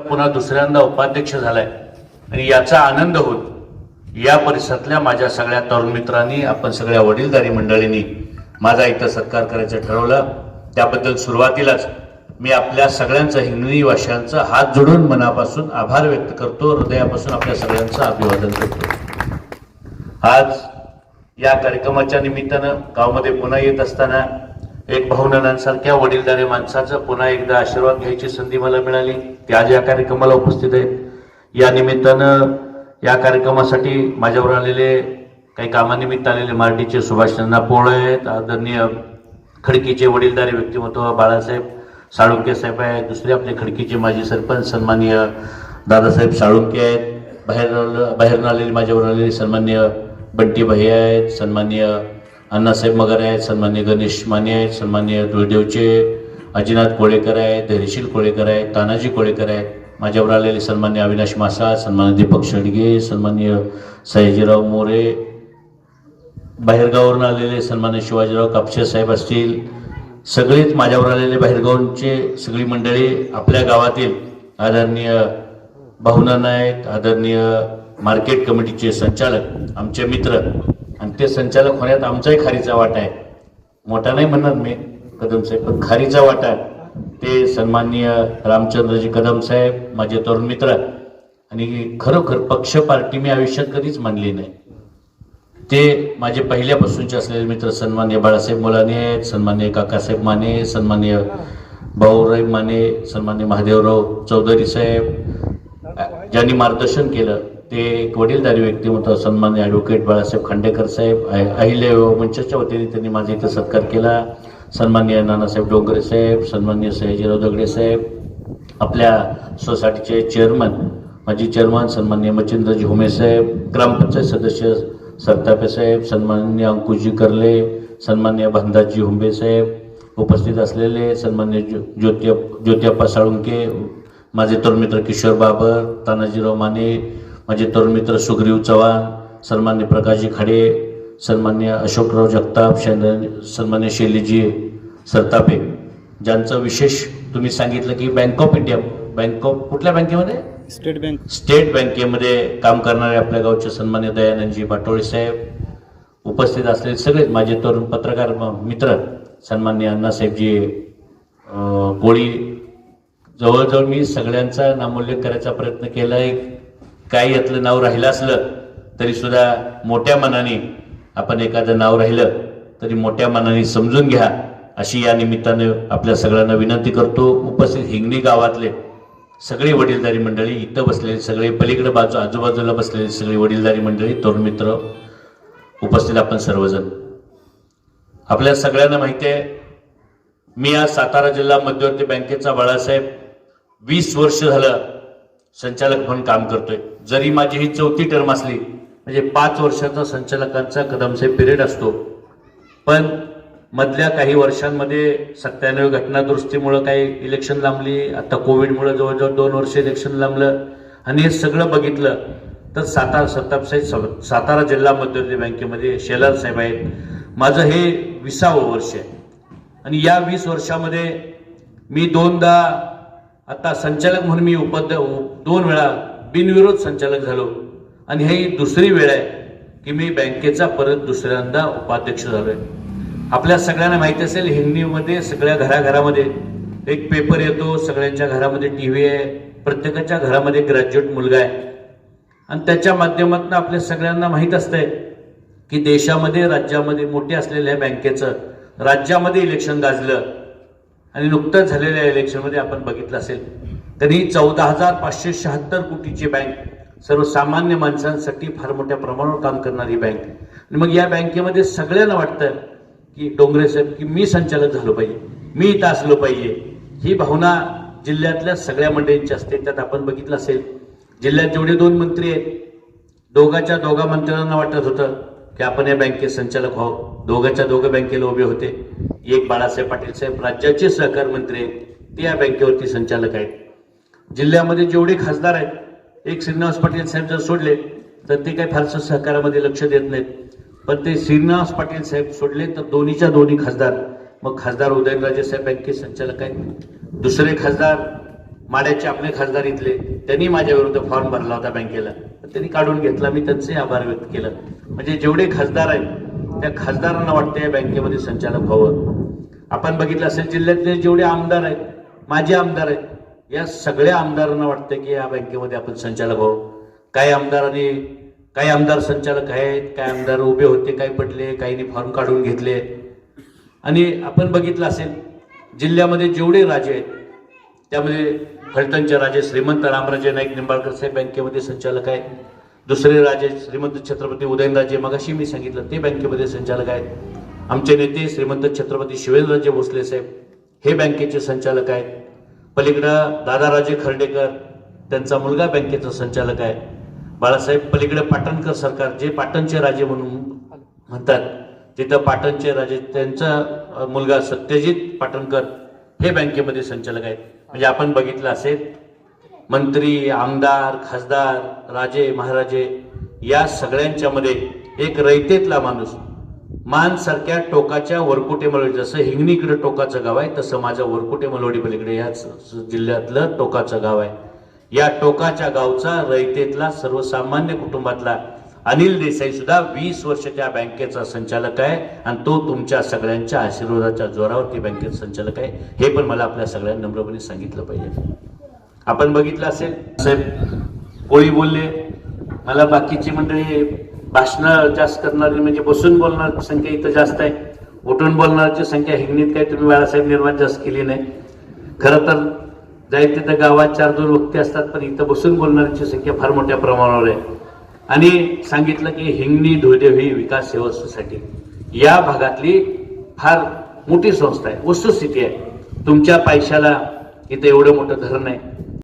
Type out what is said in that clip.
पुन्हा दुसऱ्यांदा उपाध्यक्ष झालाय. आणि याचा आनंद होत या परिसरातल्या माझ्या सगळ्या तरुण मित्रांनी आपण सगळ्या वडीलधारी मंडळींनी माझा इथं सत्कार करायचं ठरवलं. त्याबद्दल सुरुवातीलाच मी आपल्या सगळ्यांचं हिंगणी वाशांचं हात जोडून मनापासून आभार व्यक्त करतो. हृदयापासून आपल्या सगळ्यांचं अभिवादन करतो. आज या कार्यक्रमाच्या निमित्तानं गावामध्ये पुन्हा येत असताना एक भाऊनानांसारख्या वडीलधारी माणसाचा पुन्हा एकदा आशीर्वाद घ्यायची संधी मला मिळाली. ते आज या कार्यक्रमाला उपस्थित आहेत या निमित्तानं या कार्यक्रमासाठी माझ्यावर आलेले काही कामानिमित्त आलेले मराठीचे सुभाषचंद्र पोळ आहेत आदरणीय खडकीचे वडीलधारी व्यक्तिमत्व बाळासाहेब साळुंके साहेब आहेत. दुसरे आपले खडकीचे माजी सरपंच सन्माननीय दादासाहेब साळुंके आहेत. बाहेर बाहेरून आलेले माझ्यावर आलेले सन्मान्य बंटी भैया आहेत. सन्मान्य अण्णासाहेब मगर आहेत सन्मान्य गणेश माने आहेत सन्मान्य धुळदेवचे अजिनाथ कोळेकर आहेत धैर्यशील कोळेकर आहेत तानाजी कोळेकर आहेत माझ्यावर आलेले सन्मान्य अविनाश मासा सन्मान्य दीपक शेडगे सन्मान्य सयाजीराव मोरे बाहेरगावावरून आलेले सन्मान्य शिवाजीराव कापसे साहेब असतील सगळेच माझ्यावर आलेले बाहेरगावांचे सगळी मंडळी आपल्या गावातील आदरणीय भावना नाईक आदरणीय मार्केट कमिटीचे संचालक आमचे मित्र आणि ते संचालक होण्यात आमचाही खारीचा वाटा आहे. मोठा नाही म्हणणार मी कदम साहेब पण खारीचा वाटा ते सन्माननीय रामचंद्रजी कदम साहेब माझे तरुण मित्र आणि खरोखर पक्ष पार्टी मी आयुष्यात कधीच मानली नाही. ते माझे पहिल्यापासूनचे असलेले मित्र सन्मान्य बाळासाहेब मुलाने आहेत सन्मान्य काकासाहेब माने सन्मान्य भाऊराव माने सन्मान्य महादेवराव चौधरी साहेब ज्यांनी मार्गदर्शन केलं. ते एक वडीलधारी व्यक्तिमत्व सन्मान्य ॲडव्होकेट बाळासाहेब खांडेकर साहेब अहिल्या मंचच्या वतीने त्यांनी माझा इथं सत्कार केला. सन्मान्य नानासाहेब डोंगरे साहेब सन्मान्य सयाजीराव दगडे साहेब आपल्या सोसायटीचे चेअरमन माजी चेअरमन सन्मान्य मच्छिंद्रजी होमे साहेब ग्रामपंचायत सदस्य सरतापे साहेब सन्मान्य अंकुशजी करले सन्मान्य भंदाजी हुंबे साहेब उपस्थित असलेले सन्मान्य ज्यो ज्योती ज्योतिया साळुंके माझे तरुण मित्र किशोर बाबर तानाजीराव माने माझे तरुण मित्र सुग्रीव चव्हाण सन्मान्य प्रकाशजी खाडे सन्मान्य अशोकराव जगताप शैन- सन्मान्य शैलीजी सरतापे ज्यांचं विशेष तुम्ही सांगितलं की bank of India bank of कुठल्या बँकेमध्ये? स्टेट बँक स्टेट बँकेमध्ये काम करणारे आपल्या गावचे सन्मान्य दयानंदजी बाटोळे साहेब उपस्थित असलेले सगळेच माझे तरुण पत्रकार मित्र सन्मान्य अण्णासाहेबजी कोळी जवळजवळ मी सगळ्यांचा नामोल्लेख करायचा प्रयत्न केला आहे काय यातलं नाव राहिलं असलं तरी सुद्धा मोठ्या मनाने आपण एखादं नाव राहिलं तरी मोठ्या मनाने समजून घ्या. अशी या निमित्तानं आपल्या सगळ्यांना विनंती करतो. उपस्थित हिंगणी गावातले सगळे वडीलधारी मंडळी इथं बसलेले सगळे पलीकडे बाजू आजूबाजूला बसलेले सगळे वडीलधारी मंडळी तरुण मित्र उपस्थित आपण सर्वजण. आपल्या सगळ्यांना माहिती आहे मी आज सातारा जिल्हा मध्यवर्ती बँकेचा बाळासाहेब वीस वर्ष झालं संचालक म्हणून काम करतोय. जरी माझी ही चौथी टर्म असली म्हणजे पाच वर्षाचा संचालकांचा कदमसे पिरियड असतो पण मधल्या काही वर्षांमध्ये सत्त्याण्णव घटना दुरुस्तीमुळं काही इलेक्शन लांबली आता कोविडमुळे जवळजवळ दोन वर्ष इलेक्शन लांबलं आणि हे सगळं बघितलं तर सातारा सत्तापसाहेब साहेब सातारा जिल्हा मध्यवर्ती बँकेमध्ये शेलार साहेब आहेत. माझं हे विसावं वर्ष आहे. आणि या वीस वर्षामध्ये मी दोनदा आता संचालक म्हणून मी उपद दोन वेळा बिनविरोध संचालक झालो. आणि ही दुसरी वेळ आहे की मी बँकेचा परत दुसऱ्यांदा उपाध्यक्ष झालोय. आपल्या सगळ्यांना माहिती असेल हिंदीमध्ये सगळ्या घराघरामध्ये एक पेपर येतो सगळ्यांच्या घरामध्ये टी व्ही आहे प्रत्येकाच्या घरामध्ये ग्रॅज्युएट मुलगा आहे. आणि त्याच्या माध्यमातून आपल्या सगळ्यांना माहीत असतंय की देशामध्ये राज्यामध्ये मोठे असलेल्या बँकेचं. राज्यामध्ये इलेक्शन गाजलं. आणि नुकतंच झालेल्या इलेक्शनमध्ये आपण बघितलं असेल तरी चौदा हजार पाचशे शहात्तर कोटीची बँक सर्वसामान्य माणसांसाठी फार मोठ्या प्रमाणावर काम करणारी बँक. आणि मग या बँकेमध्ये सगळ्यांना वाटतं की डोंगरे साहेब की मी संचालक झालो पाहिजे मी इथं असलो पाहिजे. ही भावना जिल्ह्यातल्या सगळ्या मंडळींची असते. त्यात आपण बघितलं असेल जिल्ह्यात जेवढे दोन मंत्री आहेत दोघाच्या दोघा मंत्र्यांना वाटत होतं की आपण या बँकेत संचालक व्हावं दोघांच्या दोघं बँकेला उभे होते. एक बाळासाहेब पाटील साहेब राज्याचे सहकार मंत्री ते या बँकेवरती संचालक आहेत. जिल्ह्यामध्ये जेवढे खासदार आहेत एक श्रीनिवास पाटील साहेब जर सोडले तर ते काही फारसं सहकारामध्ये लक्ष देत नाहीत. पण ते श्रीनिवास पाटील साहेब सोडले तर दोन्हीच्या दोन्ही खासदार मग खासदार उदयनराजे साहेब बँकेचे संचालक आहेत. दुसरे खासदार माड्याचे आपले खासदार इथले त्यांनी माझ्या विरुद्ध फॉर्म भरला होता बँकेला. त्यांनी काढून घेतला मी त्यांचे आभार व्यक्त केलं. म्हणजे जेवढे खासदार आहेत त्या खासदारांना वाटते या बँकेमध्ये संचालक व्हावं. आपण बघितलं असेल जिल्ह्यातले जेवढे आमदार आहेत माजी आमदार आहेत या सगळ्या आमदारांना वाटतं की या बँकेमध्ये आपण संचालक व्हावं. काही आमदारांनी काही आमदार संचालक आहेत काही आमदार उभे होते काही पडले काहींनी फॉर्म काढून घेतले. आणि आपण बघितलं असेल जिल्ह्यामध्ये जेवढे राजे आहेत त्यामध्ये फलटणचे राजे श्रीमंत रामराजे नाईक निंबाळकर साहेब बँकेमध्ये संचालक आहेत. दुसरे राजे श्रीमंत छत्रपती उदयनराजे मगाशी मी सांगितलं ते बँकेमध्ये संचालक आहेत. आमचे नेते श्रीमंत छत्रपती शिवेंद्रराजे भोसले साहेब हे बँकेचे संचालक आहेत. पलीकडं दादाराजे खर्डेकर त्यांचा मुलगा बँकेचा संचालक आहे. बाळासाहेब पलीकडे पाटणकर सरकार जे पाटणचे राजे म्हणून म्हणतात तिथं पाटणचे राजे त्यांचा मुलगा सत्यजित पाटणकर हे बँकेमध्ये संचालक आहेत. म्हणजे आपण बघितलं असेल मंत्री आमदार खासदार राजे महाराजे या सगळ्यांच्या मध्ये एक रयतेतला माणूस मानसारख्या टोकाच्या वरकुटे मलवडी जसं हिंगणीकडे टोकाचं गाव आहे तसं माझं वरकुटे मलवडी पलीकडे याच जिल्ह्यातलं टोकाचं गाव आहे. या टोकाच्या गावचा रयतेतला सर्वसामान्य कुटुंबातला अनिल देसाई सुद्धा वीस वर्ष त्या बँकेचा संचालक आहे आणि तो तुमच्या सगळ्यांच्या आशीर्वादाच्या जोरावर ती बँकेचा संचालक आहे. हे पण मला आपल्या सगळ्यांना नम्रपणे सांगितलं पाहिजे. आपण बघितलं असेल? साहेब कोळी बोलले. मला बाकीची मंडळी भाषण जास्त करणारी म्हणजे बसून बोलणारी संख्या इथं जास्त आहे. उठून बोलणाऱ्याची संख्या हिंगणीत काही तुम्ही बाळासाहेब निर्माण जास्त केली नाही. खरं तर जाईल तिथं गावात चार दोन व्यक्ती असतात पण इथं बसून बोलणाऱ्यांची संख्या फार मोठ्या प्रमाणावर आहे. आणि सांगितलं की हिंगणी धुळदेव ही विकास सेवा सोसायटी. या भागातली फार मोठी संस्था आहे. वस्तुस्थिती आहे. तुमच्या पैशाला इथं एवढं मोठं धरण आहे.